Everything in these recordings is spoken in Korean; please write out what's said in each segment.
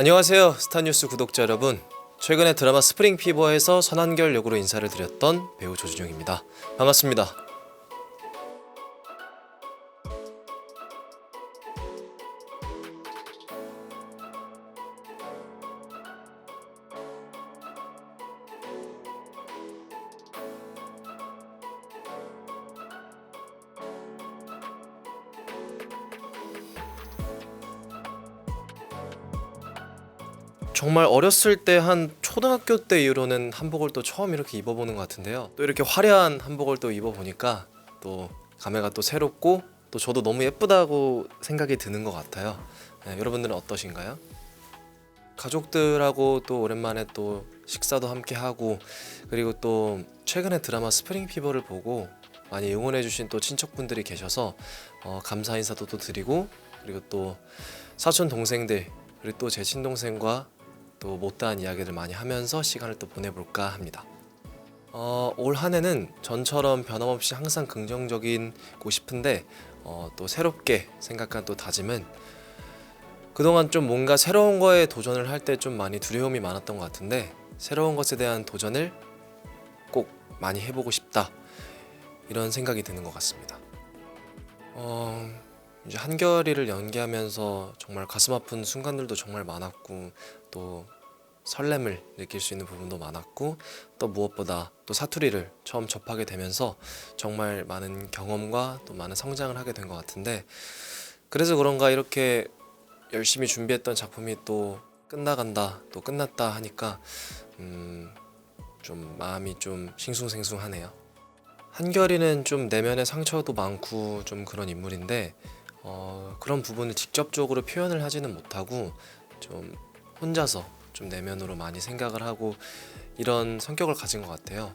안녕하세요 스타뉴스 구독자 여러분. 최근에 드라마 스프링 피버에서 선한결 역으로 인사를 드렸던 배우 조준용입니다. 반갑습니다 정말 어렸을 때 한 초등학교 때 이후로는 한복을 또 처음 이렇게 입어보는 것 같은데요. 또 이렇게 화려한 한복을 또 입어보니까 또 감회가 또 새롭고 또 저도 너무 예쁘다고 생각이 드는 것 같아요. 네, 여러분들은 어떠신가요? 가족들하고 또 오랜만에 또 식사도 함께 하고 그리고 또 최근에 드라마 스프링 피버를 보고 많이 응원해주신 또 친척분들이 계셔서 어, 감사 인사도 또 드리고 그리고 또 사촌 동생들 그리고 또 제 친동생과 또 못다한 이야기를 많이 하면서 시간을 또 보내볼까 합니다. 어, 올 한해는 전처럼 변함없이 항상 긍정적이고 싶은데 어, 또 새롭게 생각한 또 다짐은 그동안 좀 뭔가 새로운 거에 도전을 할 때 좀 많이 두려움이 많았던 것 같은데 새로운 것에 대한 도전을 꼭 많이 해보고 싶다 이런 생각이 드는 것 같습니다. 어, 이제 한결이를 연기하면서 정말 가슴 아픈 순간들도 정말 많았고 또 설렘을 느낄 수 있는 부분도 많았고 또 무엇보다 또 사투리를 처음 접하게 되면서 정말 많은 경험과 또 많은 성장을 하게 된 것 같은데 그래서 그런가 이렇게 열심히 준비했던 작품이 또 끝나간다 또 끝났다 하니까 음, 좀 마음이 좀 싱숭생숭하네요. 한결이는 좀 내면의 상처도 많고 좀 그런 인물인데 어, 그런 부분을 직접적으로 표현을 하지는 못하고 좀 혼자서 좀 내면으로 많이 생각을 하고 이런 성격을 가진 것 같아요.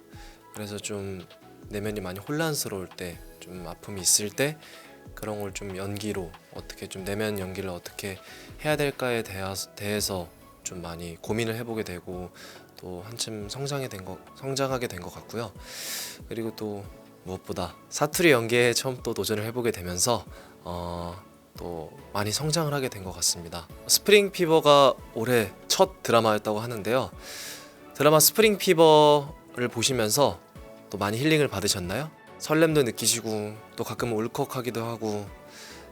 그래서 좀 내면이 많이 혼란스러울 때, 좀 아픔이 있을 때 그런 걸 좀 연기로 어떻게 좀 내면 연기를 어떻게 해야 될까에 대해서 좀 많이 고민을 해보게 되고 또 한층 성장이 된 거, 성장하게 된 것 같고요. 그리고 또 무엇보다 사투리 연기에 처음 또 도전을 해보게 되면서 어, 또 많이 성장을 하게 된 것 같습니다. 스프링 피버가 올해 첫 드라마였다고 하는데요. 드라마 스프링 피버를 보시면서 또 많이 힐링을 받으셨나요? 설렘도 느끼시고 또 가끔 울컥하기도 하고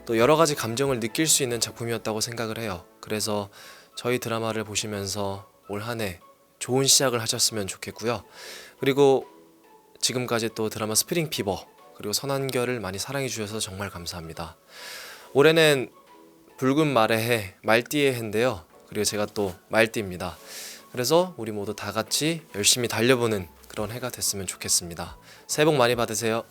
또 여러 가지 감정을 느낄 수 있는 작품이었다고 생각을 해요. 그래서 저희 드라마를 보시면서 올 한 해 좋은 시작을 하셨으면 좋겠고요. 그리고 지금까지 또 드라마 스프링 피버 그리고 선한결을 많이 사랑해 주셔서 정말 감사합니다. 올해는 붉은 말의 해, 말띠의 해인데요. 그리고 제가 또 말띠입니다. 그래서 우리 모두 다 같이 열심히 달려보는 그런 해가 됐으면 좋겠습니다. 새해 복 많이 받으세요.